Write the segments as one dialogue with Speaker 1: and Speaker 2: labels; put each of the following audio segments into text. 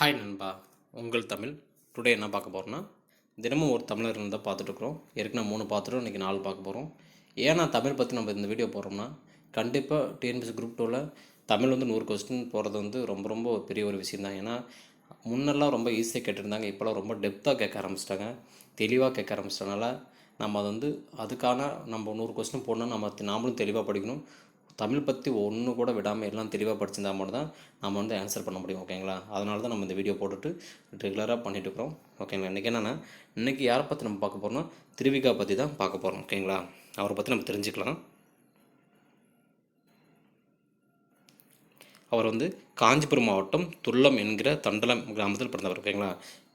Speaker 1: Hi நண்பா. உங்கள் Tamil. Today என்ன பார்க்க போகிறோன்னா தினமும் ஒரு தமிழர் இருந்தால் பார்த்துட்ருக்குறோம் ஏற்கனவே மூணு பார்த்துட்டோம் இன்றைக்கி நாலு பார்க்க போகிறோம் ஏன் நான் தமிழ் பற்றி நம்ம இந்த வீடியோ போடுறோம்னா கண்டிப்பாக டிஎன்பிஎஸ் குரூப் டூவில் தமிழ் வந்து நூறு கொஸ்டின் போகிறது வந்து ரொம்ப ரொம்ப பெரிய ஒரு விஷயம் தான். ஏன்னா முன்னெல்லாம் ரொம்ப ஈஸியாக கேட்டிருந்தாங்க. இப்போலாம் ரொம்ப டெப்த்தாக கேட்க ஆரம்பிச்சிட்டாங்க. தெளிவாக கேட்க ஆரம்பிச்சிட்டனால நம்ம அதை வந்து அதுக்கான நம்ம நூறு கொஸ்டின் போடணும் நம்ம நாமளும் தெளிவாக படிக்கணும். தமிழ் பற்றி ஒன்று கூட விடாமல் எல்லாம் தெளிவாக படிச்சிருந்தா மட்டும் தான் நம்ம வந்து ஆன்சர் பண்ண முடியும் ஓகேங்களா அதனால தான் நம்ம இந்த வீடியோ போட்டுட்டு ரெகுலராக பண்ணிட்டு இருக்கிறோம் ஓகேங்களா இன்றைக்கி என்னென்னா இன்றைக்கி யாரை பற்றி நம்ம பார்க்க போகிறோம்னா திருவிகா பற்றி தான் பார்க்க போகிறோம் ஓகேங்களா அவரை பற்றி நம்ம தெரிஞ்சுக்கலாம். அவர் வந்து காஞ்சிபுரம் மாவட்டம் துல்லம் என்கிற தண்டலம் கிராமத்தில் பிறந்தவர் ஓகேங்களா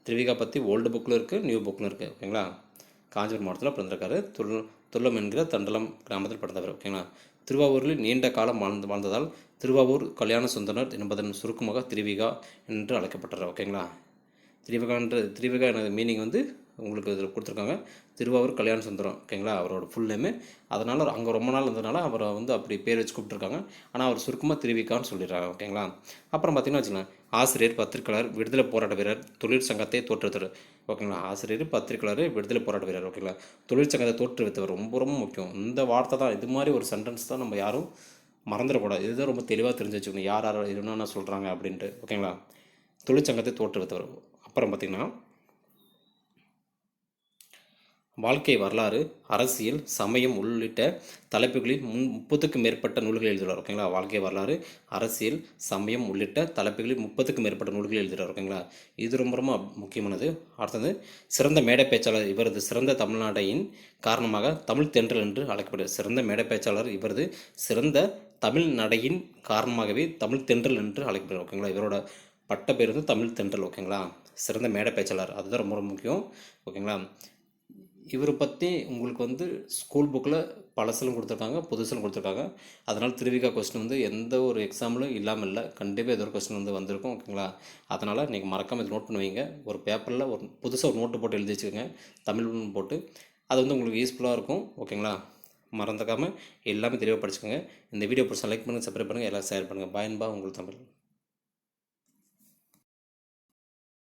Speaker 1: திருவிகா பற்றி ஓல்டு புக்கில் இருக்குது நியூ புக்கில் இருக்குது ஓகேங்களா காஞ்சிபுரம் மாவட்டத்தில் பிறந்திருக்காரு. துல் துல்லம் என்கிற தண்டலம் கிராமத்தில் பிறந்தவர் ஓகேங்களா திருவாவூரில் நீண்ட காலம் வாழ்ந்து வாழ்ந்ததால் திருவாவூர் கல்யாண சுந்தரர் என்பதன் சுருக்கமாக திருவிகா என்று அழைக்கப்பட்டார் ஓகேங்களா? திரிவிகான்ற திரிவிகா மீனிங் வந்து உங்களுக்கு இதில் கொடுத்துருக்காங்க. திருவாரூர் கல்யாண சுந்தரம் ஓகேங்களா? அவரோட ஃபுல் நேமு அதனால் அங்கே ரொம்ப நாள் இருந்ததுனால அவரை வந்து அப்படி பேர் வச்சு கூப்பிட்ருக்காங்க ஆனால் அவர் சுருக்கமாக திருவிக்கான்னு சொல்லிடுறாங்க ஓகேங்களா? அப்புறம் பார்த்திங்கன்னா வச்சுக்கலாம் ஆசிரியர் பத்திரிகையாளர் விடுதலை போராட்ட வீரர் தொழிற்சங்கத்தை தோற்றுவித்தவர் ஓகேங்களா? ஆசிரியர் பத்திரிகையாளர் விடுதலை போராட்ட வீரர் ஓகேங்களா? தொழிற்சங்கத்தை தோற்றுவித்தவர் ரொம்ப ரொம்ப முக்கியம். இந்த வார்த்தை தான் இது மாதிரி ஒரு சென்டென்ஸ் தான் நம்ம யாரும் மறந்துடக்கூடாது. இதுதான் ரொம்ப தெளிவாக தெரிஞ்சு வச்சுக்கணும். யார் யார் என்னென்ன சொல்கிறாங்க அப்படின்ட்டு ஓகேங்களா? தொழிற்சங்கத்தை தோற்றுவித்தவர். அப்புறம் பார்த்திங்கன்னா வாழ்க்கை வரலாறு அரசியல் சமயம் உள்ளிட்ட தலைப்புகளில் முன் முப்பதுக்கும் மேற்பட்ட நூல்கள் எழுதுகிறார் ஓகேங்களா? வாழ்க்கை வரலாறு அரசியல் சமயம் உள்ளிட்ட தலைப்புகளில் முப்பதுக்கும் மேற்பட்ட நூல்கள் எழுதுகிறார் ஓகேங்களா? இது ரொம்ப ரொம்ப முக்கியமானது. அடுத்தது சிறந்த மேடை பேச்சாளர் இவரது சிறந்த தமிழ்நாடையின் காரணமாக தமிழ் தென்றல் என்று அழைக்கப்படுகிறது சிறந்த மேடை பேச்சாளர் இவரது சிறந்த தமிழ் நடையின் காரணமாகவே தமிழ் தென்றல் என்று அழைக்கப்படுகிறது ஓகேங்களா? இவரோட பட்ட பேர் வந்து தமிழ் தென்றல் ஓகேங்களா? சிறந்த மேடை பேச்சாளர். அதுதான் ரொம்ப ரொம்ப முக்கியம் ஓகேங்களா? இவரை பற்றி உங்களுக்கு வந்து ஸ்கூல் புக்கில் பழசிலும் கொடுத்துருக்காங்க புதுசிலும் கொடுத்துருக்காங்க. அதனால் திருவிகா கொஸ்டின் வந்து எந்த ஒரு எக்ஸாமிலும் இல்லாமல் இல்லை கண்டிப்பாக ஏதோ ஒரு கொஸ்டின் வந்து வந்திருக்கும் ஓகேங்களா அதனால் நீங்கள் மறக்காமல் இது நோட் பண்ணுவீங்க. ஒரு பேப்பரில் ஒரு புதுசாக ஒரு நோட்டு போட்டு எழுதி வச்சுக்கோங்க தமிழ்னு போட்டு. அது வந்து உங்களுக்கு யூஸ்ஃபுல்லாக இருக்கும் ஓகேங்களா மறந்துக்காமல் எல்லாமே தெளிவாக படிச்சுக்கோங்க. இந்த வீடியோ பிடிச்சா லைக் பண்ணுங்கள் சப்ஸ்கிரைப் பண்ணுங்கள் எல்லாம் ஷேர் பண்ணுங்கள் பாயன்பா உங்களுக்கு தமிழ்.